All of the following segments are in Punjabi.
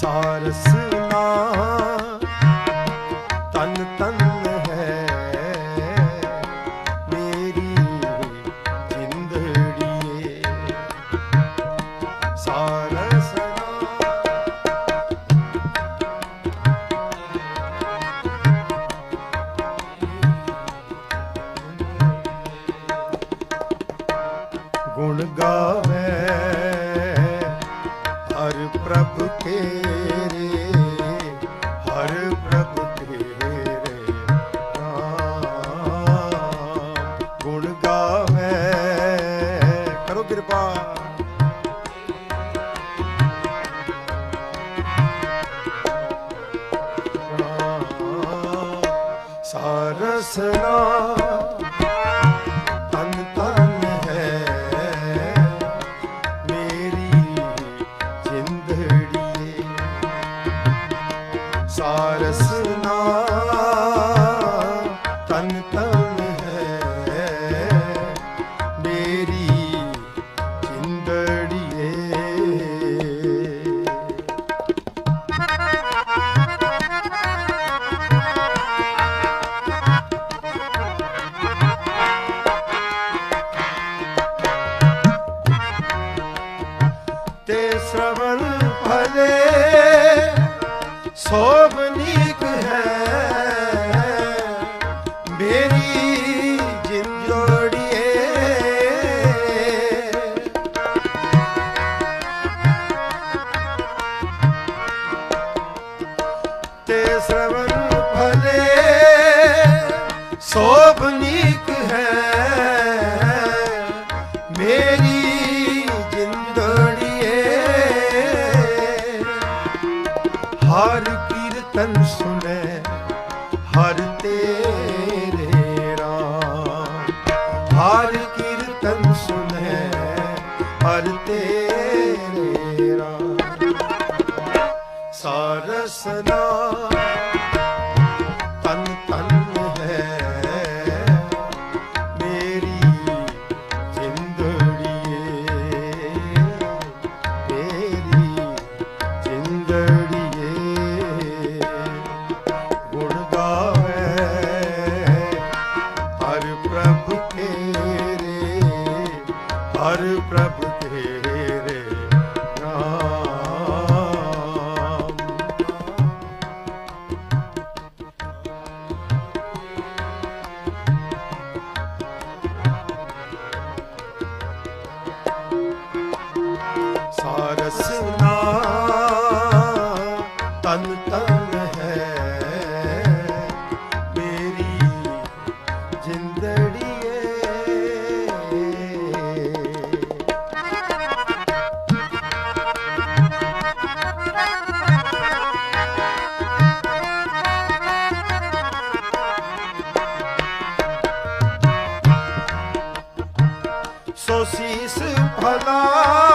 ਸਾਰਸ ਸੁਣੋ। ਸੋਭਨੀਕ ਹੈ। ਮੇਰੀ ਜਿੰਦੋੜੀਏ ਤੇ ਸਰਵਨ ਭਲੇ ਸੋਭਨੀਕ ਤਨ ਸੁਣੈ ਹਰ ਤੇਰੇ ਰਾਮ ਹਰ ਕੀਰਤਨ ਸੁਣੈ ਹਰ ਤੇਰੇ ਰਾਮ ਸਾਰਸਨਾ pra ભલા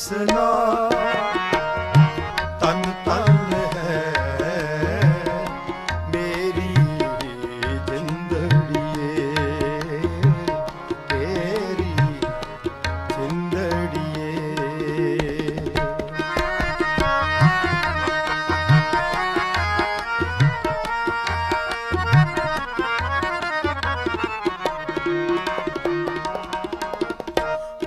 ਹਸਨਾ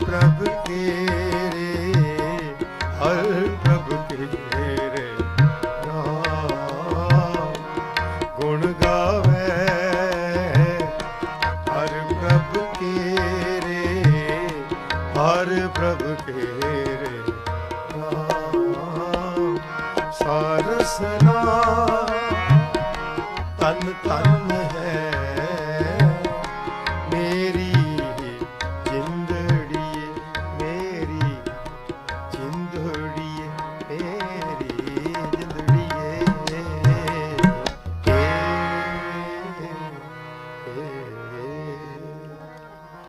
ਪ੍ਰਭ ਤੇਰੇ, ਹਰ ਪ੍ਰਭ ਤੇਰੇ ਨਾਮ ਗੁਣ ਗਾਵੇ। ਹਰ ਪ੍ਰਭ ਤੇਰੇ, ਹਰ ਪ੍ਰਭ ਤੇਰੇ ਨਾਮ ਸਾਰਸਨਾ ਤਨ ਤਨ